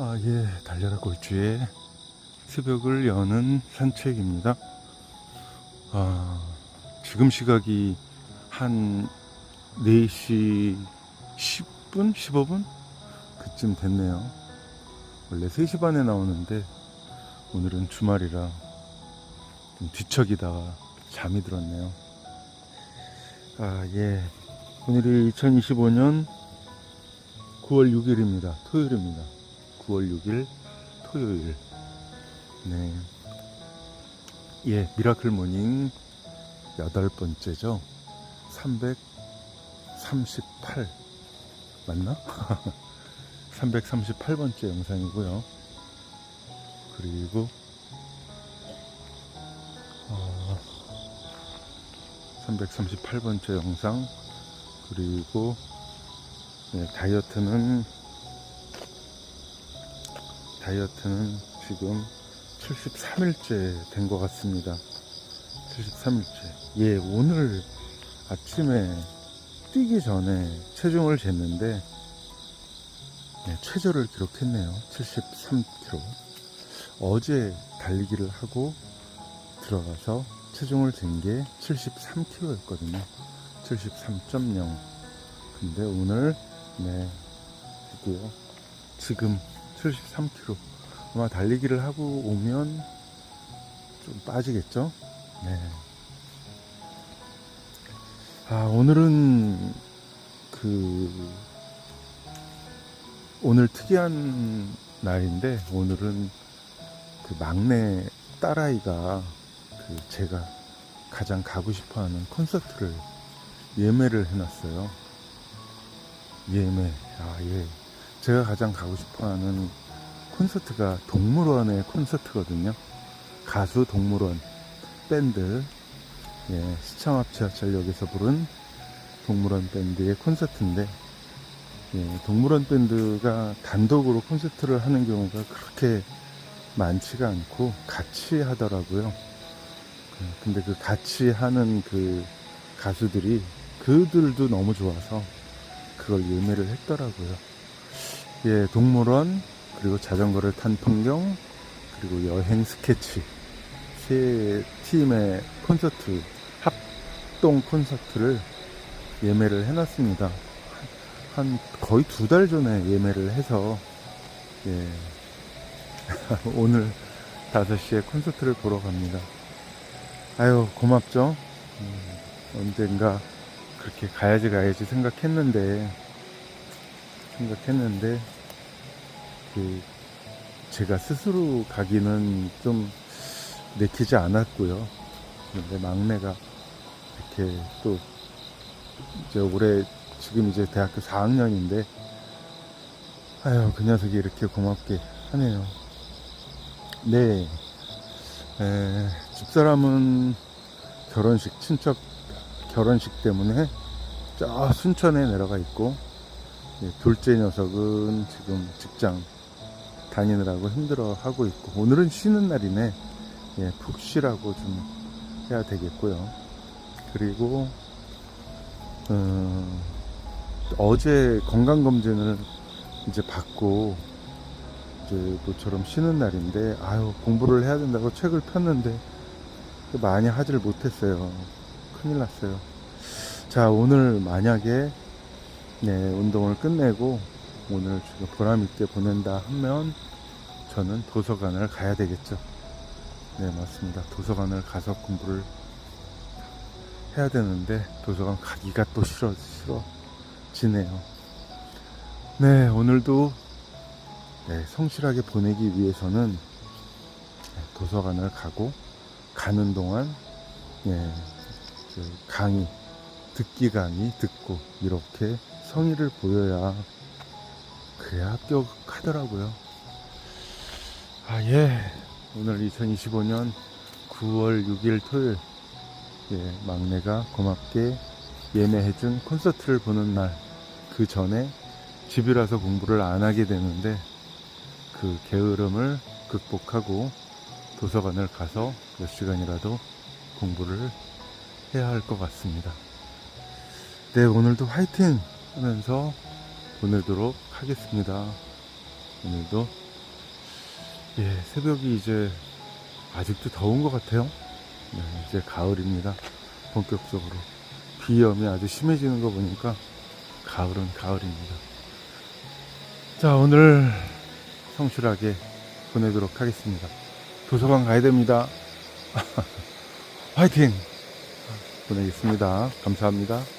아, 예, 달려라 골주의 새벽을 여는 산책입니다. 아, 지금 시각이 한 4시 10분? 15분? 그쯤 됐네요. 원래 3시 반에 나오는데 오늘은 주말이라 좀 뒤척이다가 잠이 들었네요. 아, 예. 오늘이 2025년 9월 6일입니다. 토요일입니다. 9월 6일 토요일. 네. 예, 미라클 모닝 여덟 번째죠. 338 맞나? 338번째 영상이고요. 그리고 어, 338번째 영상 그리고 네, 다이어트는 다이어트는 지금 73일째 된 것 같습니다. 73일째. 예, 오늘 아침에 뛰기 전에 체중을 쟀는데 네, 최저를 기록했네요. 73kg. 어제 달리기를 하고 들어가서 체중을 잰 게 73kg였거든요. 73.0. 근데 오늘 네 드디어 지금 73kg 아마 달리기를 하고 오면 좀 빠지겠죠? 네. 아 오늘은 그 오늘 특이한 날인데 오늘은 그 막내 딸아이가 그 제가 가장 가고 싶어하는 콘서트를 예매를 해놨어요. 예매. 아, 예. 제가 가장 가고 싶어 하는 콘서트가 동물원의 콘서트거든요. 가수 동물원 밴드. 예, 시청 앞 지하철역에서 부른 동물원 밴드의 콘서트인데, 예, 동물원 밴드가 단독으로 콘서트를 하는 경우가 그렇게 많지가 않고 같이 하더라고요. 그- 근데 그 같이 하는 그 가수들이 그들도 너무 좋아서 그걸 예매를 했더라고요. 예, 동물원, 그리고 자전거를 탄 풍경, 그리고 여행 스케치, 세 팀의 콘서트, 합동 콘서트를 예매를 해놨습니다. 한 거의 두 달 전에 예매를 해서, 예, 오늘 5시에 콘서트를 보러 갑니다. 아유, 고맙죠? 음, 언젠가 그렇게 가야지 가야지 생각했는데 생각했는데 그 제가 스스로 가기는 좀 내키지 않았고요. 근데 막내가 이렇게 또 이제 올해 지금 이제 대학교 4학년인데 아유 그 녀석이 이렇게 고맙게 하네요. 네. 에, 집사람은 결혼식 친척 결혼식 때문에 저 순천에 내려가 있고 예, 둘째 녀석은 지금 직장 다니느라고 힘들어 하고 있고 오늘은 쉬는 날이네. 예, 푹 쉬라고 좀 해야 되겠고요. 그리고 음, 어제 건강검진을 이제 받고 이제 모처럼 쉬는 날인데 아유 공부를 해야 된다고 책을 폈는데 많이 하지를 못했어요. 큰일 났어요. 자, 오늘 만약에 네, 운동을 끝내고 오늘 지금 보람 있게 보낸다 하면 저는 도서관을 가야 되겠죠. 네, 맞습니다. 도서관을 가서 공부를 해야 되는데 도서관 가기가 또 싫어 싫어지네요. 네, 오늘도 네, 성실하게 보내기 위해서는 네, 도서관을 가고 가는 동안 예, 그 강의, 듣기 강의 듣고 이렇게 성의를 보여야 그래야 합격하더라고요. 아, 예. 오늘 2025년 9월 6일 토요일, 예, 막내가 고맙게 예매해준 콘서트를 보는 날, 그 전에 집이라서 공부를 안 하게 되는데, 그 게으름을 극복하고 도서관을 가서 몇 시간이라도 공부를 해야 할 것 같습니다. 네, 오늘도 화이팅 하면서 보내도록 하겠습니다. 오늘도 예, 새벽이 이제 아직도 더운 것 같아요. 네, 이제 가을입니다. 본격적으로. 비염이 아주 심해지는 거 보니까 가을은 가을입니다. 자, 오늘 성실하게 보내도록 하겠습니다. 도서관 가야 됩니다. 화이팅! 보내겠습니다. 감사합니다.